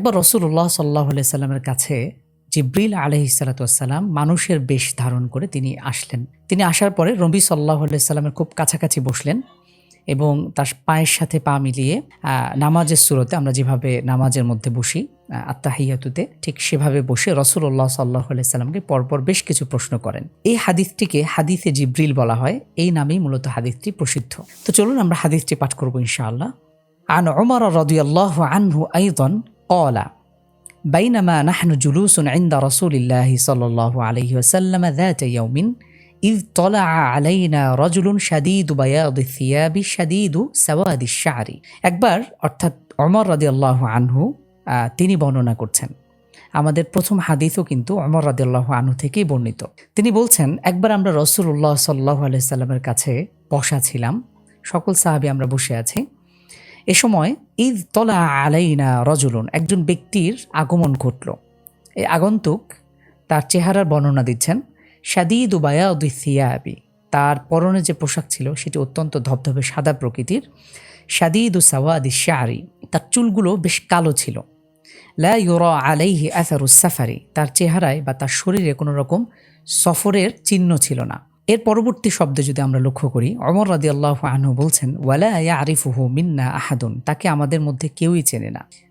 একবার রসুল্লাহ সাল্লাহ সাল্লামের কাছে জিব্রিল আলহ সালাতাম মানুষের বেশ ধারণ করে তিনি আসলেন। তিনি আসার পরে রবি সাল্লাহ সাল্লামের খুব কাছাকাছি বসলেন এবং তার পায়ের সাথে পা মিলিয়ে নামাজের সুরতে আমরা যেভাবে নামাজের মধ্যে বসি আত্মাহিয়াতুতে ঠিক সেভাবে বসে রসুল্লাহ সাল্লাহ সাল্লামকে পরপর বেশ কিছু প্রশ্ন করেন। এই হাদিসটিকে হাদিসে জিব্রিল বলা হয়, এই নামেই মূলত হাদিসটি প্রসিদ্ধ। তো চলুন আমরা হাদিসটি পাঠ করব ইনশাআল্লাহ। আন ওমর রদিয়াল্লাহ আনহু আইদন قال بينما نحن جلوس عند رسول الله صلى الله عليه وسلم ذات يوم إذ طلع علينا رجل شديد بياض الثياب شديد سواد الشعر একবার অর্থাৎ অমর রাদিয়াল্লাহ আনহু আহ, তিনি বর্ণনা করছেন আমাদের প্রথম হাদিসও কিন্তু অমর রাদিয়াল্লাহ আনহু থেকেই বর্ণিত তিনি বলছেন একবার আমরা রসুল্লাহ সাল্লাহ আলাইসাল্লামের কাছে বসা ছিলাম সকল সাহাবি আমরা বসে আছি এ সময় ঈদ তলা আলাইনা রজুলুন একজন ব্যক্তির আগমন ঘটল। এই আগন্তুক তার চেহারার বর্ণনা দিচ্ছেন সাদিদ উবায়াউদ্দিয়াবি তার পরনে যে পোশাক ছিল সেটি অত্যন্ত ধবধবে সাদা প্রকৃতির সাদিদ সাওয়াদি শারি তার চুলগুলো বেশ কালো ছিল। লা ইউরা আলাইহি আসারুস সাফারি তার চেহারায় বা তার শরীরে কোনো রকম সফরের চিহ্ন ছিল না। এর পরবর্তী শব্দে যদি আমরা লক্ষ্য করি অমর রাদি আল্লাহ আনহু বলছেন, ওয়ালা আরিফুহু মিন্না আহাদুন তাকে আমাদের মধ্যে কেউই চেনে না।